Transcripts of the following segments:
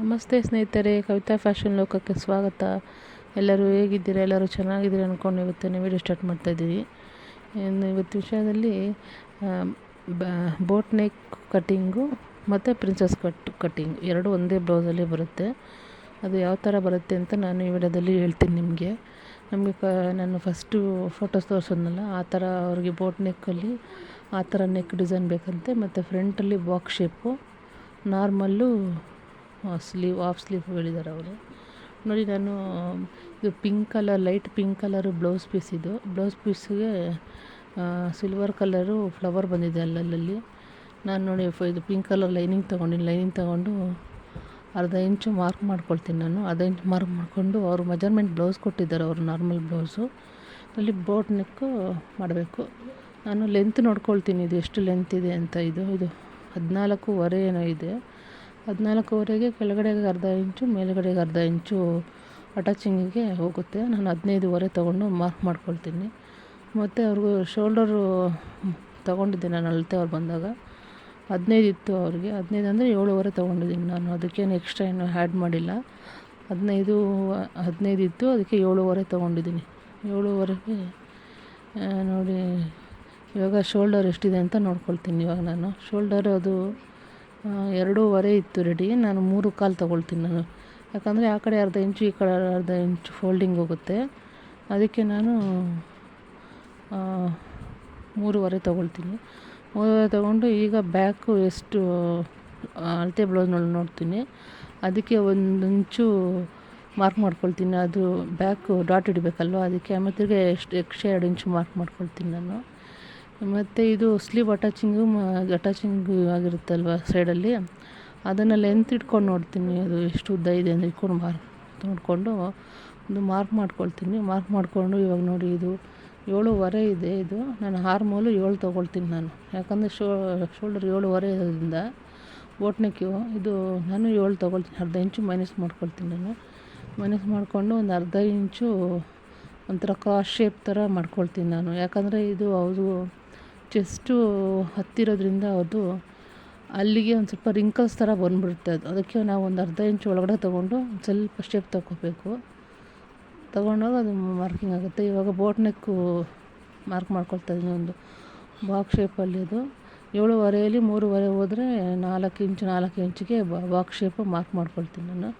ನಮಸ್ತೆ ಸ್ನೇಹಿತರೆ, ಕವಿತಾ ಫ್ಯಾಷನ್ ಲೋಕಕ್ಕೆ ಸ್ವಾಗತ. ಎಲ್ಲರೂ ಹೇಗಿದ್ದೀರಾ? ಎಲ್ಲರೂ ಚೆನ್ನಾಗಿದ್ದೀರಾ ಅಂದ್ಕೊಂಡು ಇವತ್ತಿನ ವೀಡಿಯೋ ಸ್ಟಾರ್ಟ್ ಮಾಡ್ತಾಯಿದ್ದೀವಿ ಇನ್ನು ಇವತ್ತು ವಿಷಯದಲ್ಲಿ ಬೋಟ್ ನೆಕ್ ಕಟ್ಟಿಂಗು ಮತ್ತು ಪ್ರಿನ್ಸಸ್ ಕಟ್ ಕಟ್ಟಿಂಗ್ ಎರಡು ಒಂದೇ ಬ್ಲೌಸಲ್ಲಿ ಬರುತ್ತೆ. ಅದು ಯಾವ ಥರ ಬರುತ್ತೆ ಅಂತ ನಾನು ಈ ವಿಡಿಯೋದಲ್ಲಿ ಹೇಳ್ತೀನಿ ನಿಮಗೆ. ನಮಗೆ ಕ, ನಾನು ಫಸ್ಟು ಫೋಟೋಸ್ ತೋರಿಸೋದ್ನಲ್ಲ, ಆ ಥರ ಅವ್ರಿಗೆ ಬೋಟ್ ನೆಕ್ಕಲ್ಲಿ ಆ ಥರ ನೆಕ್ ಡಿಸೈನ್ ಬೇಕಂತೆ, ಮತ್ತು ಫ್ರಂಟಲ್ಲಿ box shape normal sleeve half sleeve ಹೇಳಿದ್ದಾರೆ ಅವರು. ನೋಡಿ ನಾನು, ಇದು pink colour light pink colour blouse piece ಇದು. ಬ್ಲೌಸ್ ಪೀಸ್ಗೆ ಸಿಲ್ವರ್ ಕಲರು ಫ್ಲವರ್ ಬಂದಿದೆ ಅಲ್ಲಲ್ಲಿ. ನಾನು ನೋಡಿ ಇದು ಪಿಂಕ್ ಕಲರ್ ಲೈನಿಂಗ್ ತೊಗೊಂಡಿನಿ. ಲೈನಿಂಗ್ ತೊಗೊಂಡು ಅರ್ಧ ಇಂಚು ಮಾರ್ಕ್ ಮಾಡ್ಕೊಳ್ತೀನಿ ನಾನು. ಅರ್ಧ ಇಂಚು ಮಾರ್ಕ್ ಮಾಡಿಕೊಂಡು ಅವರು ಮೆಜರ್ಮೆಂಟ್ ಬ್ಲೌಸ್ ಕೊಟ್ಟಿದ್ದಾರೆ ಅವರು ನಾರ್ಮಲ್ ಬ್ಲೌಸು ಅಲ್ಲಿ ಬೋಟ್ ನೆಕ್ಕು ಮಾಡಬೇಕು. ನಾನು ಲೆಂತ್ ನೋಡ್ಕೊಳ್ತೀನಿ. ಇದು ಎಷ್ಟು ಲೆಂತ್ ಇದೆ ಅಂತ ಇದು. ಇದು ಹದಿನಾಲ್ಕೂವರೆ ಏನೋ ಇದೆ. ಹದಿನಾಲ್ಕುವರೆಗೆ ಕೆಳಗಡೆಗೆ ಅರ್ಧ ಇಂಚು, ಮೇಲುಗಡೆಗೆ ಅರ್ಧ ಇಂಚು ಅಟ್ಯಾಚಿಂಗಿಗೆ ಹೋಗುತ್ತೆ. ನಾನು ಹದಿನೈದುವರೆ ತೊಗೊಂಡು ಮಾರ್ಕ್ ಮಾಡ್ಕೊಳ್ತೀನಿ. ಮತ್ತು ಅವ್ರಿಗೂ ಶೋಲ್ಡರು ತೊಗೊಂಡಿದ್ದೆ ನಾನು ಅಳತೆ ಅವ್ರು ಬಂದಾಗ. ಹದಿನೈದು ಇತ್ತು ಅವ್ರಿಗೆ. ಹದಿನೈದು ಅಂದರೆ ಏಳುವರೆ ತೊಗೊಂಡಿದ್ದೀನಿ ನಾನು. ಅದಕ್ಕೇನು ಎಕ್ಸ್ಟ್ರಾ ಏನು ಆ್ಯಡ್ ಮಾಡಿಲ್ಲ. ಹದಿನೈದು ಹದಿನೈದು ಇತ್ತು, ಅದಕ್ಕೆ ಏಳುವರೆ ತೊಗೊಂಡಿದ್ದೀನಿ. ಏಳುವರೆಗೆ ನೋಡಿ, ಇವಾಗ ಶೋಲ್ಡರ್ ಎಷ್ಟಿದೆ ಅಂತ ನೋಡ್ಕೊಳ್ತೀನಿ ಇವಾಗ ನಾನು. ಶೋಲ್ಡರ್ ಅದು ಎರಡೂವರೆ ಇತ್ತು ರೆಡಿ ನಾನು ಮೂರು ಕಾಲು ತೊಗೊಳ್ತೀನಿ ನಾನು. ಯಾಕಂದರೆ ಆ ಕಡೆ ಅರ್ಧ ಇಂಚು ಈ ಕಡೆ ಅರ್ಧ ಇಂಚು ಫೋಲ್ಡಿಂಗ್ ಹೋಗುತ್ತೆ. ಅದಕ್ಕೆ ನಾನು ಮೂರುವರೆ ತೊಗೊಳ್ತೀನಿ. ಮೂರುವರೆ ತೊಗೊಂಡು ಈಗ ಬ್ಯಾಕು ಎಷ್ಟು ಅಳತೆ ಬ್ಲೌಸ್ ನೋಡಿ ನೋಡ್ತೀನಿ. ಅದಕ್ಕೆ ಒಂದು ಇಂಚು ಮಾರ್ಕ್ ಮಾಡ್ಕೊಳ್ತೀನಿ. ಅದು ಬ್ಯಾಕು ಡಾಟ್ ಇಡಬೇಕಲ್ವ ಅದಕ್ಕೆ ಆಮೇಲೆ ಎಷ್ಟು, ಎಕ್ಸ್ಟ್ರಾ ಎರಡು ಇಂಚು ಮಾರ್ಕ್ ಮಾಡ್ಕೊಳ್ತೀನಿ ನಾನು. ಮತ್ತು ಇದು ಸ್ಲೀವ್ ಅಟ್ಯಾಚಿಂಗು ಅಟ್ಯಾಚಿಂಗ್ ಆಗಿರುತ್ತಲ್ವ ಸೈಡಲ್ಲಿ? ಅದನ್ನು ಲೆಂತ್ ಇಟ್ಕೊಂಡು ನೋಡ್ತೀನಿ. ಅದು ಎಷ್ಟು ಉದ್ದ ಇದೆ ಅಂತ ಇಟ್ಕೊಂಡು ಮಾರ್ಕ್ ನೋಡಿಕೊಂಡು ಒಂದು ಮಾರ್ಕ್ ಮಾಡ್ಕೊಳ್ತೀನಿ. ಮಾರ್ಕ್ ಮಾಡಿಕೊಂಡು ಇವಾಗ ನೋಡಿ ಇದು ಏಳುವರೆ ಇದೆ ಇದು. ನಾನು ಹಾರ್ಮೋಲು ಏಳು ತೊಗೊಳ್ತೀನಿ ನಾನು. ಯಾಕಂದರೆ ಶೋ, ಶೋಲ್ಡರ್ ಏಳುವರೆ ಇರೋದ್ರಿಂದ ಬೋಟ್ನೆಕ್ಕು ಇದು ನಾನು ಏಳು ತೊಗೊಳ್ತೀನಿ. ಅರ್ಧ ಇಂಚು ಮೈನಸ್ ಮಾಡ್ಕೊಳ್ತೀನಿ ನಾನು. ಮೈನಸ್ ಮಾಡಿಕೊಂಡು ಒಂದು ಅರ್ಧ ಇಂಚು ಒಂಥರ ಕ್ರಾಸ್ ಶೇಪ್ ಥರ ಮಾಡ್ಕೊಳ್ತೀನಿ ನಾನು. ಯಾಕಂದರೆ ಇದು ಅವರು ಚೆಸ್ಟು ಹತ್ತಿರೋದ್ರಿಂದ ಅದು ಅಲ್ಲಿಗೆ ಒಂದು ಸ್ವಲ್ಪ ರಿಂಕಲ್ಸ್ ಥರ ಬಂದುಬಿಡುತ್ತೆ ಅದು. ಅದಕ್ಕೆ ನಾವು ಒಂದು ಅರ್ಧ ಇಂಚು ಒಳಗಡೆ ತೊಗೊಂಡು ಒಂದು ಸ್ವಲ್ಪ ಶೇಪ್ ತಗೋಬೇಕು. ತೊಗೊಂಡಾಗ ಅದು ಮಾರ್ಕಿಂಗ್ ಆಗುತ್ತೆ. ಇವಾಗ ಬೋಟ್ ನೆಕ್ಕು ಮಾರ್ಕ್ ಮಾಡ್ಕೊಳ್ತಾ ಇದ್ದೀನಿ ಒಂದು ಬಾಕ್ಸ್ ಶೇಪಲ್ಲಿ ಅದು. ಏಳುವರೆಯಲ್ಲಿ ಮೂರುವರೆ ಹೋದರೆ ನಾಲ್ಕು ಇಂಚು ನಾಲ್ಕು ಇಂಚಿಗೆ ಬಾಕ್ಸ್ ಶೇಪ್ ಮಾರ್ಕ್ ಮಾಡ್ಕೊಳ್ತೀನಿ ನಾನು.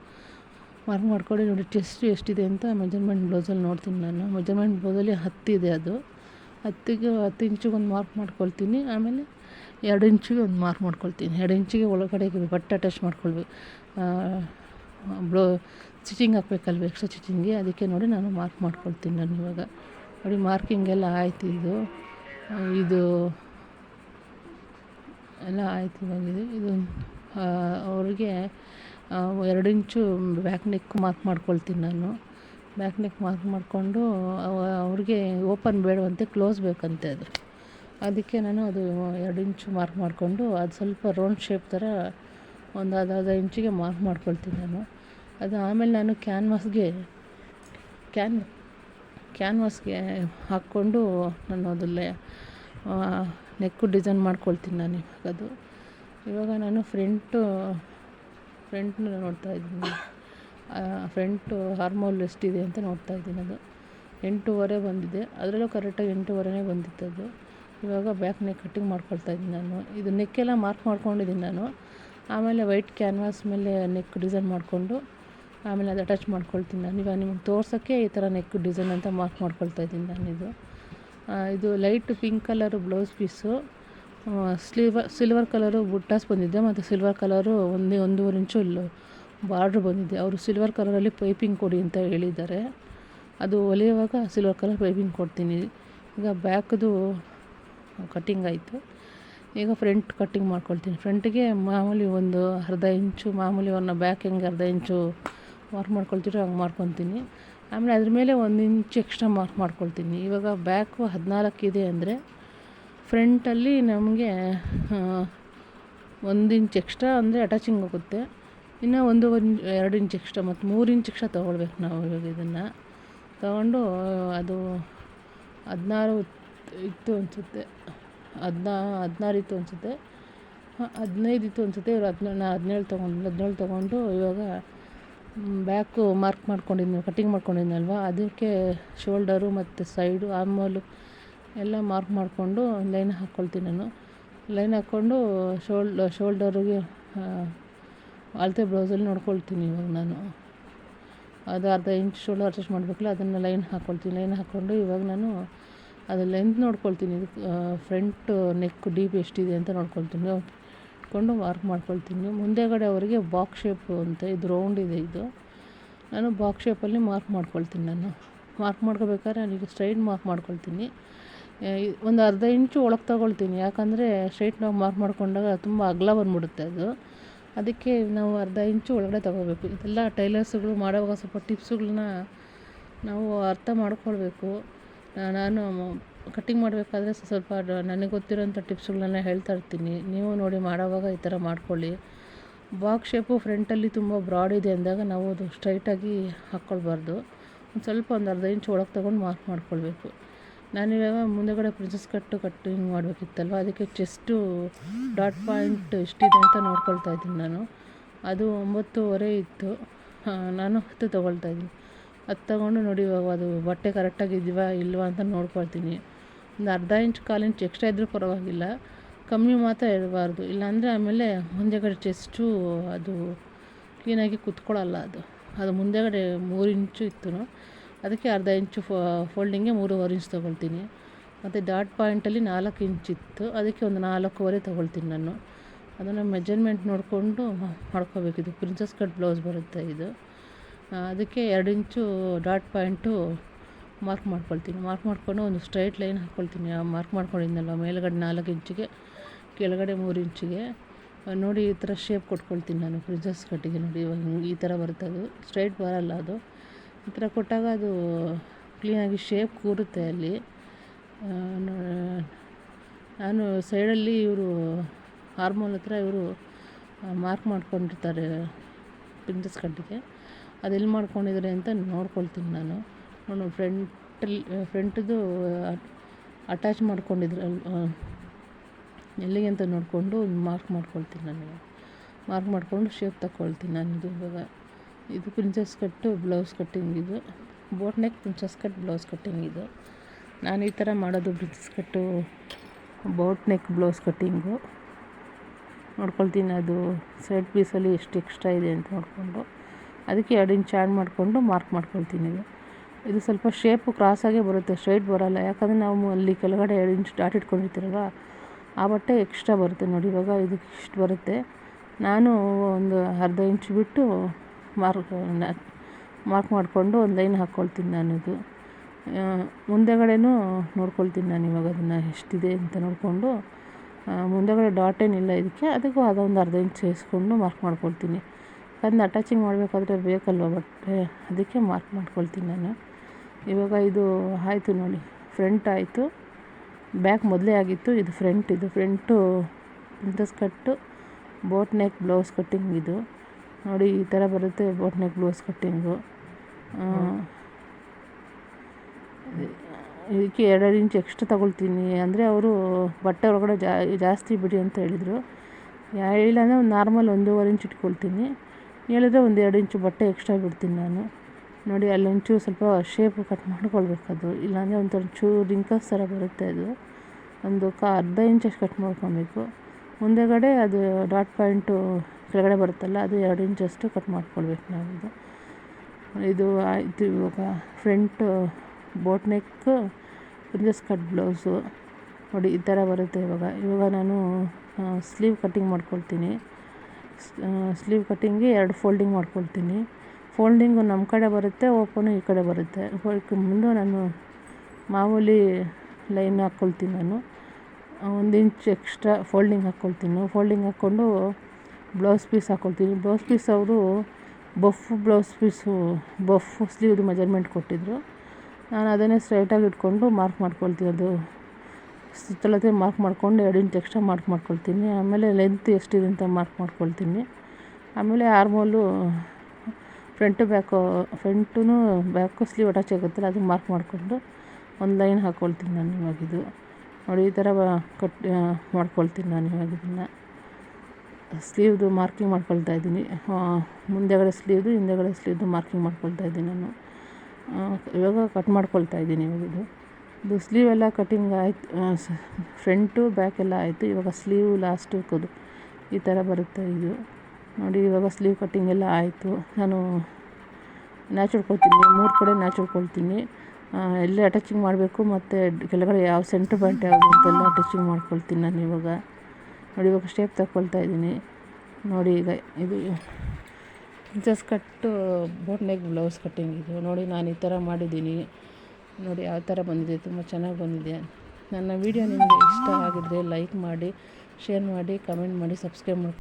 ಮಾರ್ಕ್ ಮಾಡ್ಕೊಂಡು ನೋಡಿ ಚೆಸ್ಟ್ ಎಷ್ಟಿದೆ ಅಂತ ಮೆಜರ್ಮೆಂಟ್ ಬ್ಲೌಸಲ್ಲಿ ನೋಡ್ತೀನಿ ನಾನು. ಮೆಜರ್ಮೆಂಟ್ ಬ್ಲೌಸಲ್ಲಿ ಹತ್ತಿದೆ ಅದು. ಹತ್ತಿಗೆ ಹತ್ತು ಇಂಚಿಗೆ ಒಂದು ಮಾರ್ಕ್ ಮಾಡ್ಕೊಳ್ತೀನಿ, ಆಮೇಲೆ ಎರಡು ಇಂಚಿಗೆ ಒಂದು ಮಾರ್ಕ್ ಮಾಡ್ಕೊಳ್ತೀನಿ. ಎರಡು ಇಂಚಿಗೆ ಒಳಗಡೆಗೆ ಬಟ್ಟೆ ಅಟ್ಯಾಚ್ ಮಾಡ್ಕೊಳ್ಬೇಕು. ಬ್ಲೌ ಸ್ಟಿಚಿಂಗ್ ಹಾಕ್ಬೇಕಲ್ವ ಎಕ್ಸ್ಟ್ರಾ ಸ್ಟಿಚಿಂಗ್ಗೆ ಅದಕ್ಕೆ ನೋಡಿ ನಾನು ಮಾರ್ಕ್ ಮಾಡ್ಕೊಳ್ತೀನಿ ನಾನು ಇವಾಗ. ನೋಡಿ ಮಾರ್ಕಿಂಗ್ ಎಲ್ಲ ಆಯ್ತು ಇದು. ಇದು ಎಲ್ಲ ಆಯ್ತು ಬಂದಿದೆ ಇದು. ಅವ್ರಿಗೆ ಎರಡು ಇಂಚು ಬ್ಯಾಕ್ ನೆಕ್ ಮಾರ್ಕ್ ಮಾಡ್ಕೊಳ್ತೀನಿ ನಾನು. ಬ್ಯಾಕ್ ಮಾರ್ಕ್ ಮಾಡಿಕೊಂಡು ಅವ್ರಿಗೆ ಓಪನ್ ಬೇಡವಂತೆ ಕ್ಲೋಸ್ ಬೇಕಂತೆ ಅದು. ಅದಕ್ಕೆ ನಾನು ಅದು ಎರಡು ಇಂಚು ಮಾರ್ಕ್ ಮಾಡಿಕೊಂಡು ಅದು ಸ್ವಲ್ಪ ರೌಂಡ್ ಶೇಪ್ ಥರ ಒಂದು ಅರ್ಧ ಇಂಚಿಗೆ ಮಾರ್ಕ್ ಮಾಡ್ಕೊಳ್ತೀನಿ ನಾನು. ಅದು ಆಮೇಲೆ ನಾನು ಕ್ಯಾನ್ವಾಸ್ಗೆ, ಕ್ಯಾನ್, ಕ್ಯಾನ್ವಾಸ್ಗೆ ಹಾಕ್ಕೊಂಡು ನಾನು ಅದಲ್ಲೇ ನೆಕ್ಕು ಡಿಸೈನ್ ಮಾಡ್ಕೊಳ್ತೀನಿ ನಾನು ಇವಾಗ. ಅದು, ಇವಾಗ ನಾನು ಫ್ರಂಟು, ಫ್ರಂಟ್ನ ನೋಡ್ತಾ ಇದ್ದೀನಿ. ಫ್ರಂಟು ಹಾರ್ಮೋಲ್ ಎಷ್ಟಿದೆ ಅಂತ ನೋಡ್ತಾ ಇದ್ದೀನಿ ಅದು. ಎಂಟೂವರೆ ಬಂದಿದೆ. ಅದರಲ್ಲೂ ಕರೆಕ್ಟಾಗಿ ಎಂಟೂವರೆನೇ ಬಂದಿತ್ತು ಅದು. ಇವಾಗ ಬ್ಯಾಕ್ ನೆಕ್ ಕಟ್ಟಿಂಗ್ ಮಾಡ್ಕೊಳ್ತಾ ಇದ್ದೀನಿ ನಾನು. ಇದು ನೆಕ್ಕೆಲ್ಲ ಮಾರ್ಕ್ ಮಾಡ್ಕೊಂಡಿದ್ದೀನಿ ನಾನು. ಆಮೇಲೆ ವೈಟ್ ಕ್ಯಾನ್ವಾಸ್ ಮೇಲೆ ನೆಕ್ ಡಿಸೈನ್ ಮಾಡಿಕೊಂಡು, ಆಮೇಲೆ ಅದು ಅಟ್ಯಾಚ್ ಮಾಡ್ಕೊಳ್ತೀನಿ ನಾನು. ಇವಾಗ ನಿಮಗೆ ತೋರ್ಸೋಕ್ಕೆ ಈ ಥರ ನೆಕ್ ಡಿಸೈನ್ ಅಂತ ಮಾರ್ಕ್ ಮಾಡ್ಕೊಳ್ತಾ ಇದ್ದೀನಿ ನಾನು ಇದು. Light pink colour blouse piece sleeve silver colour ಬುಟ್ಟಾಸ್ ಬಂದಿದೆ, ಮತ್ತು ಸಿಲ್ವರ್ ಕಲರು ಒಂದೇ, ಒಂದೂವರೆ ಇಂಚು ಇಲ್ಲೋ ಬಾರ್ಡ್ರ್ ಬಂದಿದೆ. ಅವರು ಸಿಲ್ವರ್ ಕಲರಲ್ಲಿ ಪೈಪಿಂಗ್ ಕೊಡಿ ಅಂತ ಹೇಳಿದ್ದಾರೆ. ಅದು ಹೊಲಿಯುವಾಗ ಸಿಲ್ವರ್ ಕಲರ್ ಪೈಪಿಂಗ್ ಕೊಡ್ತೀನಿ. ಈಗ ಬ್ಯಾಕ್ದು ಕಟ್ಟಿಂಗ್ ಆಯಿತು. ಈಗ ಫ್ರಂಟ್ ಕಟ್ಟಿಂಗ್ ಮಾಡ್ಕೊಳ್ತೀನಿ. ಫ್ರಂಟಿಗೆ ಮಾಮೂಲಿ ಒಂದು ಅರ್ಧ ಇಂಚು ಮಾಮೂಲಿ ಒಂದು ಬ್ಯಾಕ್ ಹೆಂಗೆ ಅರ್ಧ ಇಂಚು ಮಾರ್ಕ್ ಮಾಡ್ಕೊಳ್ತೀರೋ ಹಂಗೆ ಮಾಡ್ಕೊತೀನಿ ಆಮೇಲೆ ಅದ್ರ ಮೇಲೆ ಒಂದು ಇಂಚ್ ಎಕ್ಸ್ಟ್ರಾ ಮಾರ್ಕ್ ಮಾಡ್ಕೊಳ್ತೀನಿ. ಇವಾಗ ಬ್ಯಾಕು ಹದಿನಾಲ್ಕಿದೆ ಅಂದರೆ ಫ್ರಂಟಲ್ಲಿ ನಮಗೆ ಒಂದು ಇಂಚ್ ಎಕ್ಸ್ಟ್ರಾ ಅಂದರೆ ಅಟ್ಯಾಚಿಂಗ್ ಹೋಗುತ್ತೆ ಇನ್ನು ಒಂದು ಒಂದು ಎರಡು ಇಂಚ್ ಎಕ್ಸ್ಟ್ರಾ ಮತ್ತು ಮೂರು ಇಂಚ್ ಎಕ್ಸ್ಟ್ರಾ ತೊಗೊಳ್ಬೇಕು ನಾವು ಇವಾಗ ಇದನ್ನು. ತೊಗೊಂಡು, ಅದು ಹದಿನಾರು ಇತ್ತು ಅನಿಸುತ್ತೆ. ಹದಿನಾ, ಹದಿನಾರು ಇತ್ತು ಅನಿಸುತ್ತೆ. ಹದಿನೈದು ಇತ್ತು ಅನಿಸುತ್ತೆ, ಇವರು ಹದಿನೇಳು ನಾ ಹದಿನೇಳು ತೊಗೊಂಡು ಹದಿನೇಳು ತೊಗೊಂಡು ಇವಾಗ ಬ್ಯಾಕು ಮಾರ್ಕ್ ಮಾಡ್ಕೊಂಡಿದ್ನಲ್ವ ಕಟ್ಟಿಂಗ್ ಮಾಡ್ಕೊಂಡಿದ್ನಲ್ವ, ಅದಕ್ಕೆ ಶೋಲ್ಡರು ಮತ್ತು ಸೈಡು ಆರ್ಮೋಲು ಎಲ್ಲ ಮಾರ್ಕ್ ಮಾಡಿಕೊಂಡು ಲೈನ್ ಹಾಕ್ಕೊಳ್ತೀನಿ ನಾನು. ಲೈನ್ ಹಾಕ್ಕೊಂಡು ಶೋಲ್ಡ್ ಶೋಲ್ಡರಿಗೆ ಅಳತೆ ಬ್ಲೌಸಲ್ಲಿ ನೋಡ್ಕೊಳ್ತೀನಿ ಇವಾಗ ನಾನು. ಅದು ಅರ್ಧ ಇಂಚ್ ಶೋಲ್ಡರ್ ಅಡ್ಜಸ್ಟ್ ಮಾಡಬೇಕಲ್ಲ, ಅದನ್ನು ಲೈನ್ ಹಾಕ್ಕೊಳ್ತೀನಿ ಲೈನ್ ಹಾಕ್ಕೊಂಡು ಇವಾಗ ನಾನು ಅದು ಲೆಂತ್ ನೋಡ್ಕೊಳ್ತೀನಿ. ಇದು ಫ್ರಂಟ್ ನೆಕ್ ಡೀಪ್ ಎಷ್ಟಿದೆ ಅಂತ ನೋಡ್ಕೊಳ್ತೀನಿ. ಕೊಂಡು ಮಾರ್ಕ್ ಮಾಡ್ಕೊಳ್ತೀನಿ. ಮುಂದೆಗಡೆ ಅವರಿಗೆ ಬಾಕ್ಸ್ ಶೇಪ್ ಅಂತ ಇದು ರೌಂಡ್ ಇದೆ ಇದು. ನಾನು ಬಾಕ್ಸ್ ಶೇಪಲ್ಲಿ ಮಾರ್ಕ್ ಮಾಡ್ಕೊಳ್ತೀನಿ ನಾನು. ಮಾರ್ಕ್ ಮಾಡ್ಕೋಬೇಕಾದ್ರೆ ಈಗ ಸ್ಟ್ರೈಟ್ ಮಾರ್ಕ್ ಮಾಡ್ಕೊಳ್ತೀನಿ. ಒಂದು ಅರ್ಧ ಇಂಚು ಒಳಗೆ ತಗೊಳ್ತೀನಿ. ಯಾಕಂದರೆ ಸ್ಟ್ರೈಟ್ನಾಗ ಮಾರ್ಕ್ ಮಾಡ್ಕೊಂಡಾಗ ತುಂಬ ಅಗಲ ಬಂದ್ಬಿಡುತ್ತೆ ಅದು. ಅದಕ್ಕೆ ನಾವು ಅರ್ಧ ಇಂಚು ಒಳಗಡೆ ತಗೋಬೇಕು. ಇದೆಲ್ಲ ಟೈಲರ್ಸ್ಗಳು ಮಾಡೋವಾಗ ಸ್ವಲ್ಪ ಟಿಪ್ಸ್ಗಳನ್ನ ನಾವು ಅರ್ಥ ಮಾಡ್ಕೊಳ್ಬೇಕು. ನಾನು ಕಟ್ಟಿಂಗ್ ಮಾಡಬೇಕಾದ್ರೆ ಸ್ವಲ್ಪ ನನಗೆ ಗೊತ್ತಿರೋಂಥ ಟಿಪ್ಸ್ಗಳನ್ನೆಲ್ಲ ಹೇಳ್ತಾ ಇರ್ತೀನಿ. ನೀವು ನೋಡಿ ಮಾಡೋವಾಗ ಈ ಥರ ಮಾಡ್ಕೊಳ್ಳಿ. ಬಾಕ್ಸ್ ಶೇಪು ಫ್ರಂಟಲ್ಲಿ ತುಂಬ ಬ್ರಾಡ್ ಇದೆ ಅಂದಾಗ ನಾವು ಅದು ಸ್ಟ್ರೈಟಾಗಿ ಹಾಕ್ಕೊಳ್ಬಾರ್ದು. ಒಂದು ಸ್ವಲ್ಪ ಒಂದು ಅರ್ಧ ಇಂಚು ಒಳಗೆ ತಗೊಂಡು ಮಾರ್ಕ್ ಮಾಡ್ಕೊಳ್ಬೇಕು. ನಾನಿವಾಗ ಮುಂದೆಗಡೆ ಪ್ರಿನ್ಸಸ್ ಕಟ್ಟು ಕಟ್ಟಿಂಗ್ ಮಾಡಬೇಕಿತ್ತಲ್ವ? ಅದಕ್ಕೆ ಚೆಸ್ಟು ಡಾಟ್ ಪಾಯಿಂಟ್ ಎಷ್ಟಿದೆ ಅಂತ ನೋಡ್ಕೊಳ್ತಾ ಇದ್ದೀನಿ ನಾನು. ಅದು ಒಂಬತ್ತುವರೆ ಇತ್ತು. ನಾನು ಹತ್ತು ತೊಗೊಳ್ತಾ ಇದ್ದೀನಿ. ಅದು ತೊಗೊಂಡು ನೋಡಿ ಇವಾಗ ಅದು ಬಟ್ಟೆ ಕರೆಕ್ಟಾಗಿ ಕರೆಕ್ಟಾಗಿದ್ದೀವಾ ಇಲ್ವಾ ಅಂತ ನೋಡ್ಕೊಳ್ತೀನಿ. ಒಂದು ಅರ್ಧ ಇಂಚ್ ಕಾಲು ಇಂಚ್ ಎಕ್ಸ್ಟ್ರಾ ಇದ್ದರೂ ಪರವಾಗಿಲ್ಲ. ಕಮ್ಮಿ ಮಾತ್ರ ಇರಬಾರ್ದು. ಇಲ್ಲಾಂದರೆ ಆಮೇಲೆ ಮುಂದೆಗಡೆ ಚೆಸ್ಟು ಅದು ಕ್ಲೀನಾಗಿ ಕುತ್ಕೊಳ್ಳಲ್ಲ ಅದು. ಅದು ಮುಂದೆಗಡೆ ಮೂರು ಇಂಚು ಇತ್ತು. ಅದಕ್ಕೆ ಅರ್ಧ ಇಂಚು ಫೋಲ್ಡಿಂಗ್ಗೆ ಮೂರುವರೆ ಇಂಚ್ ತೊಗೊಳ್ತೀನಿ. ಮತ್ತು ಡಾಟ್ ಪಾಯಿಂಟಲ್ಲಿ ನಾಲ್ಕು ಇತ್ತು. ಅದಕ್ಕೆ ಒಂದು ನಾಲ್ಕೂವರೆ ತೊಗೊಳ್ತೀನಿ ನಾನು. ಅದನ್ನು ಮೆಜರ್ಮೆಂಟ್ ನೋಡಿಕೊಂಡು ಮಾಡ್ಕೋಬೇಕಿದು ಪ್ರಿನ್ಸಸ್ ಕಟ್ ಬ್ಲೌಸ್ ಬರುತ್ತೆ ಇದು. ಅದಕ್ಕೆ ಎರಡು ಇಂಚು ಡಾಟ್ ಪಾಯಿಂಟು ಮಾರ್ಕ್ ಮಾಡ್ಕೊಳ್ತೀನಿ. ಮಾರ್ಕ್ ಮಾಡಿಕೊಂಡು ಒಂದು ಸ್ಟ್ರೈಟ್ ಲೈನ್ ಹಾಕ್ಕೊಳ್ತೀನಿ ಮಾರ್ಕ್ ಮಾಡ್ಕೊಂಡಿದ್ನಲ್ಲ, ಮೇಲುಗಡೆ ನಾಲ್ಕು ಇಂಚಿಗೆ, ಕೆಳಗಡೆ ಮೂರು ಇಂಚಿಗೆ. ನೋಡಿ ಈ ಥರ ಶೇಪ್ ಕೊಟ್ಕೊಳ್ತೀನಿ ನಾನು ಪ್ರಿನ್ಸಸ್ ಕಟ್ಟಿಗೆ ನೋಡಿ. ಈ ಥರ ಬರುತ್ತೆ ಅದು. ಸ್ಟ್ರೈಟ್ ಬರಲ್ಲ ಅದು. ಈ ಥರ ಕೊಟ್ಟಾಗ ಅದು ಕ್ಲೀನಾಗಿ ಶೇಪ್ ಕೂರುತ್ತೆ ಅಲ್ಲಿ. ನಾನು ಸೈಡಲ್ಲಿ ಇವರು ಹಾರ್ಮೋನ್ ಹತ್ರ ಇವರು ಮಾರ್ಕ್ ಮಾಡ್ಕೊಂಡಿರ್ತಾರೆ ಪ್ರಿನ್ಸಸ್ ಕಟ್ಟಿಗೆ ಅದೆಲ್ಲಿ ಮಾಡ್ಕೊಂಡಿದ್ದಾರೆ ಅಂತ ನೋಡ್ಕೊಳ್ತೀನಿ ನಾನು. ನಾನು ಫ್ರಂಟಲ್ಲಿ, ಫ್ರಂಟ್ದು ಅಟ್ಯಾಚ್ ಮಾಡ್ಕೊಂಡಿದ್ರಲ್ಲ ಎಲ್ಲಿಗೆ ಅಂತ ನೋಡಿಕೊಂಡು ಮಾರ್ಕ್ ಮಾಡ್ಕೊಳ್ತೀನಿ ನಾನು ಮಾರ್ಕ್ ಮಾಡಿಕೊಂಡು ಶೇಪ್ ತಗೊಳ್ತೀನಿ ನಾನು ಇದು ಇವಾಗ. ಇದು ಪ್ರಿನ್ಸಸ್ ಕಟ್ಟು, ಬ್ಲೌಸ್ ಕಟ್ಟಿಂಗ್ ಇದು. Boat neck princess cut, blouse cutting ಇದು. ನಾನು ಈ ಥರ ಮಾಡೋದು princess cut boat neck blouse cutting. ನೋಡ್ಕೊಳ್ತೀನಿ ಅದು ಸೈಡ್ ಪೀಸಲ್ಲಿ ಎಷ್ಟು ಎಕ್ಸ್ಟ್ರಾ ಇದೆ ಅಂತ ನೋಡಿಕೊಂಡು. ಅದಕ್ಕೆ ಎರಡು ಇಂಚ್ ಆ್ಯಡ್ ಮಾಡಿಕೊಂಡು ಮಾರ್ಕ್ ಮಾಡ್ಕೊಳ್ತೀನಿ ಇದು. ಇದು ಸ್ವಲ್ಪ ಶೇಪು ಕ್ರಾಸಾಗೇ ಬರುತ್ತೆ ಸ್ಟ್ರೈಟ್ ಬರೋಲ್ಲ. ಯಾಕಂದರೆ ನಾವು ಅಲ್ಲಿ ಕೆಳಗಡೆ ಎರಡು ಇಂಚ್ ಡಾಟ್ ಇಟ್ಕೊಂಡಿರ್ತೀರಲ್ಲ ಆ ಬಟ್ಟೆ ಎಕ್ಸ್ಟ್ರಾ ಬರುತ್ತೆ ನೋಡಿ ಇವಾಗ. ಇದಕ್ಕೆ ಇಷ್ಟು ಬರುತ್ತೆ. ನಾನು ಒಂದು ಅರ್ಧ ಇಂಚ್ ಬಿಟ್ಟು ಮಾರ್ಕ್ ಮಾರ್ಕ್ ಮಾಡಿಕೊಂಡು ಒಂದು ಲೈನ್ ಹಾಕ್ಕೊಳ್ತೀನಿ ನಾನು ಇದು ಮುಂದೆಗಡೆನೂ ನೋಡ್ಕೊಳ್ತೀನಿ ನಾನು ಇವಾಗ ಅದನ್ನು ಎಷ್ಟಿದೆ ಅಂತ ನೋಡಿಕೊಂಡು. ಮುಂದೆಗಡೆ ಡಾಟ್ ಏನಿಲ್ಲ ಇದಕ್ಕೆ, ಅದಕ್ಕೂ ಅದೊಂದು ಅರ್ಧ ಇಂಚ್ ಸೇರಿಸ್ಕೊಂಡು ಮಾರ್ಕ್ ಮಾಡ್ಕೊಳ್ತೀನಿ. ಅದನ್ನ ಅಟ್ಯಾಚಿಂಗ್ ಮಾಡಬೇಕಾದ್ರೆ ಬೇಕಲ್ವ ಬಟ್ಟೆ ಅದಕ್ಕೆ ಮಾರ್ಕ್ ಮಾಡ್ಕೊಳ್ತೀನಿ ನಾನು. ಇವಾಗ ಇದು ಆಯಿತು ನೋಡಿ ಫ್ರಂಟ್ ಆಯಿತು. ಬ್ಯಾಕ್ ಮೊದಲೇ ಆಗಿತ್ತು, ಇದು ಫ್ರಂಟ್ ಇದು front princess cut boat neck blouse cutting ಇದು. ನೋಡಿ, ಈ ಥರ ಬರುತ್ತೆ ಬೋಟ್ ನೆಕ್ ಬ್ಲೌಸ್ ಕಟ್ಟಿಂಗು. ಇದಕ್ಕೆ ಎರಡೆರಡು ಇಂಚ್ ಎಕ್ಸ್ಟ್ರಾ ತಗೊಳ್ತೀನಿ. ಅಂದರೆ ಅವರು ಬಟ್ಟೆ ಒಳಗಡೆ ಜಾಸ್ತಿ ಬಿಡಿ ಅಂತ ಹೇಳಿದರು. ಇಲ್ಲ ಅಂದರೆ ಒಂದು ನಾರ್ಮಲ್ ಒಂದೂವರೆ ಇಂಚ್ ಇಟ್ಕೊಳ್ತೀನಿ. ಹೇಳಿದ್ರೆ ಒಂದು ಎರಡು ಇಂಚು ಬಟ್ಟೆ ಎಕ್ಸ್ಟ್ರಾ ಬಿಡ್ತೀನಿ ನಾನು. ನೋಡಿ ಅಲ್ಲೊಂಚೂರು ಸ್ವಲ್ಪ ಶೇಪ್ ಕಟ್ ಮಾಡ್ಕೊಳ್ಬೇಕು ಅದು ಇಲ್ಲಾಂದರೆ ಒಂಥರ ಚೂರು ರಿಂಕಸ್ ಥರ ಬರುತ್ತೆ ಅದು. ಒಂದು ಕಾ, ಅರ್ಧ ಇಂಚಷ್ಟು ಕಟ್ ಮಾಡ್ಕೊಬೇಕು. ಮುಂದೆಗಡೆ ಅದು ಡಾಟ್ ಪಾಯಿಂಟು ಕೆಳಗಡೆ ಬರುತ್ತಲ್ಲ, ಅದು ಎರಡು ಇಂಚಷ್ಟು ಕಟ್ ಮಾಡ್ಕೊಳ್ಬೇಕು ನಾವು ಇದು. ಇದು ಆಯಿತು ಇವಾಗ front boat neck princess cut blouse ನೋಡಿ, ಈ ಥರ ಬರುತ್ತೆ ಇವಾಗ. ಇವಾಗ ನಾನು ಸ್ಲೀವ್ ಕಟ್ಟಿಂಗ್ ಮಾಡ್ಕೊಳ್ತೀನಿ. ಸ್ಲೀವ್ ಕಟ್ಟಿಂಗ್ಗೆ ಎರಡು ಫೋಲ್ಡಿಂಗ್ ಮಾಡ್ಕೊಳ್ತೀನಿ. ಫೋಲ್ಡಿಂಗು ನಮ್ಮ ಕಡೆ ಬರುತ್ತೆ ಓಪನು ಈ ಕಡೆ ಬರುತ್ತೆ. ಮುಂದೆ ನಾನು ಮಾಮೂಲಿ ಲೈನ್ ಹಾಕ್ಕೊಳ್ತೀನಿ ನಾನು. ಒಂದು ಇಂಚ್ ಎಕ್ಸ್ಟ್ರಾ ಫೋಲ್ಡಿಂಗ್ ಹಾಕ್ಕೊಳ್ತೀನಿ ಫೋಲ್ಡಿಂಗ್ ಹಾಕ್ಕೊಂಡು ಬ್ಲೌಸ್ ಪೀಸ್ ಹಾಕ್ಕೊಳ್ತೀನಿ ಬ್ಲೌಸ್ ಪೀಸ್ ಅವರು ಬಫ್ ಬ್ಲೌಸ್ ಪೀಸು, ಬಫ್ ಸ್ಲೀವ್ದು ಮೆಜರ್ಮೆಂಟ್ ಕೊಟ್ಟಿದ್ದರು ನಾನು ಅದನ್ನೇ ಸ್ಟ್ರೈಟಾಗಿ ಇಟ್ಕೊಂಡು ಮಾರ್ಕ್ ಮಾಡ್ಕೊಳ್ತೀನಿ. ಅದು ಸುತ್ತಳತೆ ಮಾರ್ಕ್ ಮಾಡ್ಕೊಂಡು ಎರಡು ಇಂಚ್ ಎಕ್ಸ್ಟ್ರಾ ಮಾರ್ಕ್ ಮಾಡ್ಕೊಳ್ತೀನಿ. ಆಮೇಲೆ ಲೆಂತ್ ಎಷ್ಟಿದೆ ಅಂತ ಮಾರ್ಕ್ ಮಾಡ್ಕೊಳ್ತೀನಿ. ಆಮೇಲೆ armhole front back front back sleeve attach ಆಗುತ್ತಲ್ಲ ಅದು ಮಾರ್ಕ್ ಮಾಡಿಕೊಂಡು ಒಂದು ಲೈನ್ ಹಾಕ್ಕೊಳ್ತೀನಿ ನಾನು ಇವಾಗಿದು ನೋಡಿ, ಈ ಥರ ಕಟ್ ಮಾಡ್ಕೊಳ್ತೀನಿ ನಾನು ಇವಾಗ ಇದನ್ನು. ಸ್ಲೀವ್ದು ಮಾರ್ಕಿಂಗ್ ಮಾಡ್ಕೊಳ್ತಾ ಇದ್ದೀನಿ. ಮುಂದೆಗಡೆ ಸ್ಲೀವ್ದು, ಹಿಂದೆಗಡೆ ಸ್ಲೀವ್ದು ಮಾರ್ಕಿಂಗ್ ಮಾಡ್ಕೊಳ್ತಾ ಇದ್ದೀನಿ ನಾನು. ಇವಾಗ ಕಟ್ ಮಾಡ್ಕೊಳ್ತಾ ಇದ್ದೀನಿ ಇವಾಗ ಇದು. ಇದು ಸ್ಲೀವ್ ಎಲ್ಲ ಕಟಿಂಗ್ ಆಯ್ತು ಫ್ರಂಟು ಬ್ಯಾಕ್ ಎಲ್ಲ ಆಯಿತು. ಇವಾಗ ಸ್ಲೀವ್ ಲಾಸ್ಟ್ ಇಕ್ಕೋದು ಈ ಥರ ಬರುತ್ತೆ ಇದು. ನೋಡಿ, ಇವಾಗ ಸ್ಲೀವ್ ಕಟ್ಟಿಂಗ್ ಎಲ್ಲ ಆಯಿತು. ನಾನು ನ್ಯಾಚ್ ಹೊಡ್ಕೊಳ್ತೀನಿ ಮೂರು ಕಡೆ ನ್ಯಾಚ್ ಹೊಡ್ಕೊಳ್ತೀನಿ ಎಲ್ಲಿ ಅಟ್ಯಾಚಿಂಗ್ ಮಾಡಬೇಕು ಮತ್ತು ಕೆಳಗಡೆ ಯಾವ ಸೆಂಟ್ರ್ ಪಾಯಿಂಟ್ ಯಾವುದು ಅಂತೆಲ್ಲ ಅಟ್ಯಾಚಿಂಗ್ ಮಾಡ್ಕೊಳ್ತೀನಿ ನಾನು ಇವಾಗ. ನೋಡಿ ಇವಾಗ ಶೇಪ್ ತಗೊಳ್ತಾ ಇದ್ದೀನಿ. ನೋಡಿ ಈಗ ಇದು ಜಸ್ಟ್ ಕಟ್ಟು ಬೋಟ್ ನೆಕ್ ಬ್ಲೌಸ್ ಕಟ್ಟಿಂಗ್ ಇದು. ನೋಡಿ ನಾನು ಈ ಥರ ಮಾಡಿದ್ದೀನಿ. ನೋಡಿ ಯಾವ ಥರ ಬಂದಿದೆ, ತುಂಬ ಚೆನ್ನಾಗಿ ಬಂದಿದೆ. ನನ್ನ ವೀಡಿಯೋ ನಿಮಗೆ ಇಷ್ಟ ಆಗಿದ್ದರೆ ಲೈಕ್ ಮಾಡಿ ಶೇರ್ ಮಾಡಿ ಕಮೆಂಟ್ ಮಾಡಿ ಸಬ್ಸ್ಕ್ರೈಬ್ ಮಾಡಿ